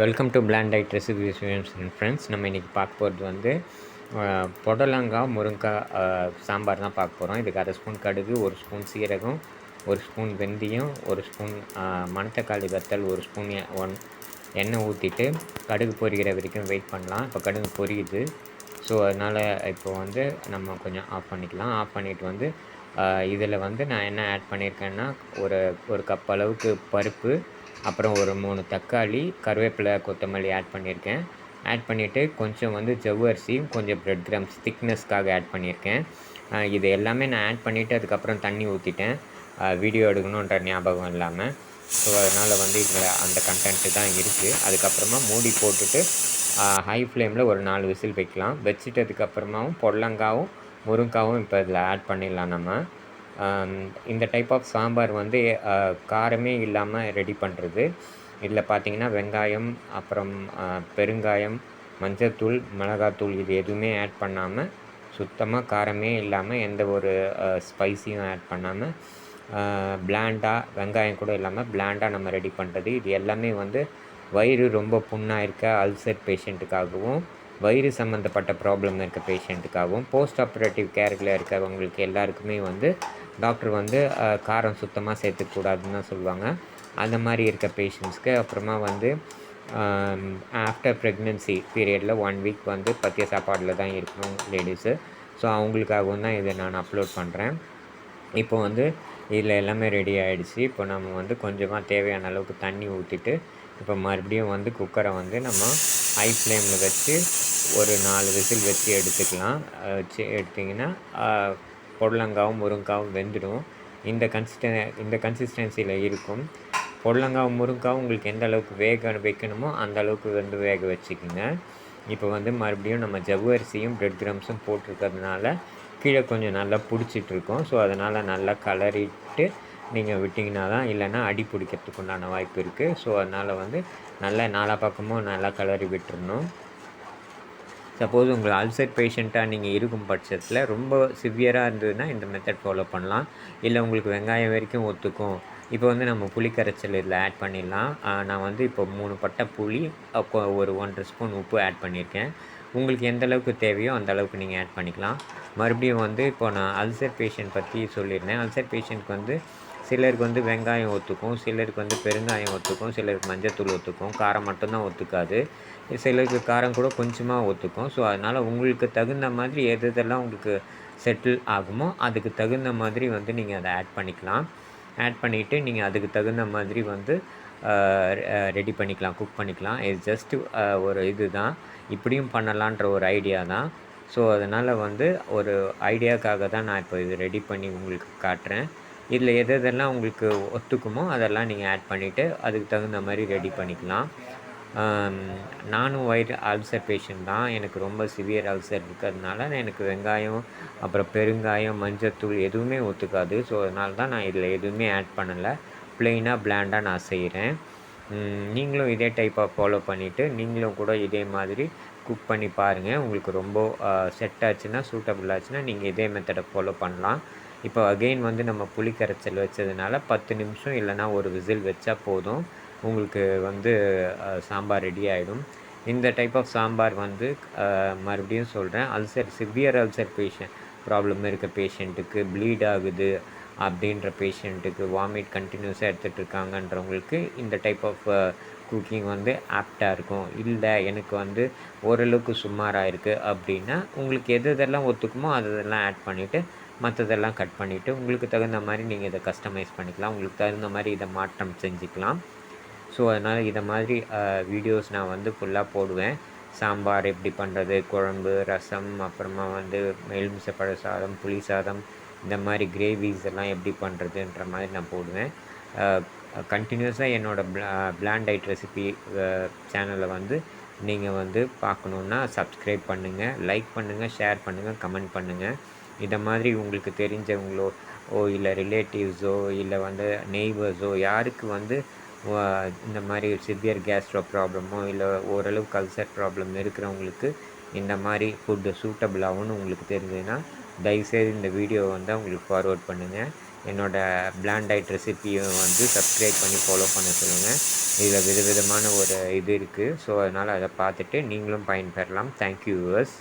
Welcome to plant diet recipes and friends நம்ம இன்றைக்கி பார்க்க போகிறது வந்து புடலங்காய் முருங்காய் சாம்பார் தான் பார்க்க போகிறோம் இதுக்கு அரை ஸ்பூன் கடுகு ஒரு ஸ்பூன் சீரகம் ஒரு ஸ்பூன் வெந்தயம் ஒரு ஸ்பூன் மணத்தக்காளி வத்தல் ஒரு ஸ்பூன் ஒன் எண்ணெய் ஊற்றிட்டு கடுகு பொரிகிற வரைக்கும் வெயிட் பண்ணலாம். இப்போ கடுகு பொரியுது. ஸோ அதனால் இப்போ வந்து நம்ம கொஞ்சம் ஆஃப் பண்ணிக்கலாம். ஆஃப் பண்ணிவிட்டு வந்து இதில் வந்து நான் என்ன ஆட் பண்ணியிருக்கேன்னா ஒரு ஒரு கப் அளவுக்கு பருப்பு அப்புறம் ஒரு மூணு தக்காளி கருவேப்பிலை கொத்தமல்லி ஆட் பண்ணியிருக்கேன். ஆட் பண்ணிவிட்டு கொஞ்சம் வந்து ஜவ்வரிசியும் கொஞ்சம் ப்ரெட் கிராம்ஸ் திக்னஸ்க்காக ஆட் பண்ணியிருக்கேன். இது எல்லாமே நான் ஆட் பண்ணிவிட்டு அதுக்கப்புறம் தண்ணி ஊற்றிட்டேன் வீடியோ எடுக்கணுன்ற ஞாபகம் இல்லாமல் ஸோ அதனால் வந்து இதில் அந்த கண்டென்ட்டு தான் இருக்குது அதுக்கப்புறமா மூடி போட்டுட்டு ஹை ஃப்ளேமில் ஒரு நாலு விசில் வைக்கலாம். வச்சுட்டதுக்கப்புறமாவும் பொடலங்காவும் முருங்காவும் இப்போ இதில் ஆட் பண்ணிடலாம் நம்ம. இந்த டைப் ஆஃப் சாம்பார் வந்து காரமே இல்லாமல் ரெடி பண்ணுறது இதில் பார்த்தீங்கன்னா வெங்காயம் அப்புறம் பெருங்காயம் மஞ்சத்தூள் மிளகாத்தூள் இது எதுவுமே ஆட் பண்ணாமல் சுத்தமாக காரமே இல்லாமல் எந்த ஒரு ஸ்பைஸியும் ஆட் பண்ணாமல் பிளாண்டாக வெங்காயம் கூட இல்லாமல் பிளாண்டாக நம்ம ரெடி பண்ணுறது இது எல்லாமே வந்து வயிறு ரொம்ப புண்ணாக இருக்க அல்சர் பேஷண்ட்டுக்காகவும் வயிறு சம்மந்தப்பட்ட ப்ராப்ளம் இருக்க பேஷண்ட்டுக்காகவும் போஸ்ட் ஆப்ரேட்டிவ் கேரில் இருக்கிறவங்களுக்கு எல்லாருக்குமே வந்து டாக்டர் வந்து காரம் சுத்தமாக சேர்த்துக்கூடாதுன்னு தான் சொல்லுவாங்க. அந்த மாதிரி இருக்க பேஷண்ட்ஸ்க்கு அப்புறமா வந்து ஆஃப்டர் ப்ரெக்னென்சி பீரியடில் ஒன் வீக் வந்து பத்திய சாப்பாடில் தான் இருக்கணும் லேடிஸு ஸோ அவங்களுக்காகவும் தான் இதை நான் அப்லோட் பண்ணுறேன் இப்போ வந்து இதில் எல்லாமே ரெடி ஆகிடுச்சு இப்போ நம்ம வந்து கொஞ்சமாக தேவையான அளவுக்கு தண்ணி ஊற்றிட்டு இப்போ மறுபடியும் வந்து குக்கரை வந்து நம்ம ஹை ஃப்ளேமில் வச்சு ஒரு நாலு விசில் வச்சு எடுத்துக்கலாம். வச்சு எடுத்திங்கன்னா புடலங்காவும் முருங்காவும் வெந்துடும். இந்த கன்சிஸ்ட இந்த கன்சிஸ்டன்சியில் இருக்கும். புடலங்காவும் முருங்காவும் உங்களுக்கு எந்த அளவுக்கு வேக வைக்கணுமோ அந்த அளவுக்கு வந்து வேக வச்சுக்கோங்க. இப்போ வந்து மறுபடியும் நம்ம ஜவ்வரிசியும் பிரெட் கிரம்ஸும் போட்டிருக்கிறதுனால கீழே கொஞ்சம் நல்லா பிடிச்சிட்ருக்கோம். ஸோ அதனால் நல்லா கலரிட்டு நீங்கள் விட்டிங்கன்னா தான் இல்லைன்னா அடி பிடிக்கிறதுக்கு உண்டான வாய்ப்பு இருக்குது ஸோ அதனால் வந்து நல்லா நாலா பக்கமும் நல்லா கலரி விட்டுருணும் சப்போஸ் உங்கள் அல்சர் பேஷண்ட்டாக நீங்கள் இருக்கும் பட்சத்தில் ரொம்ப சிவியராக இருந்ததுன்னா இந்த மெத்தட் ஃபாலோ பண்ணலாம். இல்லை உங்களுக்கு வெங்காயம் வரைக்கும் ஒத்துக்கும். இப்போ வந்து நம்ம புளி கரைச்சல் இதில் ஆட் பண்ணிடலாம். நான் வந்து இப்போ மூணு பட்டை புளி அப்போ ஒரு ஒன்றரை ஸ்பூன் உப்பு ஆட் பண்ணியிருக்கேன். உங்களுக்கு எந்த அளவுக்கு தேவையோ அந்த அளவுக்கு நீங்கள் ஆட் பண்ணிக்கலாம். மறுபடியும் வந்து இப்போ நான் அல்சர் பேஷண்ட் பற்றி சொல்லியிருந்தேன். அல்சர் பேஷண்ட்க்கு வந்து சிலருக்கு வந்து வெங்காயம் ஒத்துக்கும் சிலருக்கு வந்து பெருங்காயம் ஒத்துக்கும் சிலருக்கு மஞ்சத்தூள் ஒத்துக்கும் காரம் மட்டும்தான் ஒத்துக்காது. சிலருக்கு காரம் கூட கொஞ்சமாக ஒத்துக்கும். ஸோ அதனால் உங்களுக்கு தகுந்த மாதிரி எது எதெல்லாம் உங்களுக்கு செட்டில் ஆகுமோ அதுக்கு தகுந்த மாதிரி வந்து நீங்கள் அதை ஆட் பண்ணிக்கலாம். ஆட் பண்ணிவிட்டு நீங்கள் அதுக்கு தகுந்த மாதிரி வந்து ரெடி பண்ணிக்கலாம் குக் பண்ணிக்கலாம். இது ஜஸ்ட்டு ஒரு இது தான் இப்படியும் பண்ணலான்ற ஒரு ஐடியா தான். ஸோ அதனால் வந்து ஒரு ஐடியாக்காக தான் நான் இப்போ இது ரெடி பண்ணி உங்களுக்கு காட்டுறேன். இதில் எது எதெல்லாம் உங்களுக்கு ஒத்துக்குமோ அதெல்லாம் நீங்கள் ஆட் பண்ணிவிட்டு அதுக்கு தகுந்த மாதிரி ரெடி பண்ணிக்கலாம். நானும் ஒயிட் அல்சர் பேஷண்ட் தான். எனக்கு ரொம்ப சிவியர் அல்சர் இருக்கிறதுனால எனக்கு வெங்காயம் அப்புறம் பெருங்காயம் மஞ்சத்தூள் எதுவுமே ஒத்துக்காது. ஸோ அதனால தான் நான் இதில் எதுவுமே ஆட் பண்ணலை. ப்ளெயினாக பிளாண்டாக நான் செய்கிறேன். நீங்களும் இதே டைப்பாக ஃபாலோ பண்ணிவிட்டு நீங்களும் கூட இதே மாதிரி குக் பண்ணி பாருங்கள் உங்களுக்கு ரொம்ப செட் ஆச்சுன்னா சூட்டபுள் ஆச்சுன்னா நீங்கள் இதே மெத்தடை ஃபாலோ பண்ணலாம். இப்போ அகெயின் வந்து நம்ம புளி கரைச்சல் வச்சதுனால பத்து நிமிஷம் இல்லைன்னா ஒரு விசில் வச்சா போதும். உங்களுக்கு வந்து சாம்பார் ரெடி ஆகிடும் இந்த டைப் ஆஃப் சாம்பார் வந்து மறுபடியும் சொல்கிறேன் ulcer severe ulcer patient problem இருக்க பேஷண்ட்டுக்கு ப்ளீட் ஆகுது அப்படின்ற பேஷண்ட்டுக்கு வாமிட் கண்டினியூஸாக எடுத்துகிட்டு இருக்காங்கன்றவங்களுக்கு இந்த டைப் ஆஃப் குக்கிங் வந்து ஆப்டாக இருக்கும். இல்லை எனக்கு வந்து ஓரளவுக்கு சுமாராக இருக்குது அப்படின்னா உங்களுக்கு எது எதெல்லாம் ஒத்துக்குமோ அதெல்லாம் ஆட் பண்ணிவிட்டு மற்றதெல்லாம் கட் பண்ணிவிட்டு உங்களுக்கு தகுந்த மாதிரி நீங்கள் இதை கஸ்டமைஸ் பண்ணிக்கலாம். உங்களுக்கு தகுந்த மாதிரி இதை மாற்றம் செஞ்சுக்கலாம். ஸோ அதனால் இதை மாதிரி வீடியோஸ் நான் வந்து ஃபுல்லாக போடுவேன். சாம்பார் எப்படி பண்ணுறது குழம்பு ரசம் அப்புறமா வந்து எலுமிச்சப்பழ சாதம் புளி சாதம் இந்த மாதிரி கிரேவிஸ் எல்லாம் எப்படி பண்ணுறதுன்ற மாதிரி நான் போடுவேன். கண்டினியூஸாக என்னோடய பிளா பிளாண்ட் ரெசிபி சேனலை வந்து நீங்கள் வந்து பார்க்கணுன்னா சப்ஸ்கிரைப் பண்ணுங்கள் லைக் பண்ணுங்கள் ஷேர் பண்ணுங்கள் கமெண்ட் பண்ணுங்கள் இதை மாதிரி உங்களுக்கு தெரிஞ்சவங்களோ ஓ இல்லை ரிலேட்டிவ்ஸோ இல்லை வந்து நெய்பர்ஸோ யாருக்கு வந்து இந்த மாதிரி சிவியர் கேஸ்ட்ரோ ப்ராப்ளமோ இல்லை ஓரளவு கல்சர் ப்ராப்ளம் இருக்கிறவங்களுக்கு இந்த மாதிரி ஃபுட்டு சூட்டபிளாகவும் உங்களுக்கு தெரிஞ்சதுன்னா தயவுசெய்து இந்த வீடியோ வந்து அவங்களுக்கு ஃபார்வர்ட் பண்ணுங்கள் என்னோடய பிளாண்ட் டயட் வந்து சப்ஸ்கிரைப் பண்ணி ஃபாலோ பண்ண சொல்லுங்கள் இதில் விதவிதமான ஒரு இது இருக்குது ஸோ அதனால் அதை பார்த்துட்டு நீங்களும் பயன்பெறலாம். Thank you viewers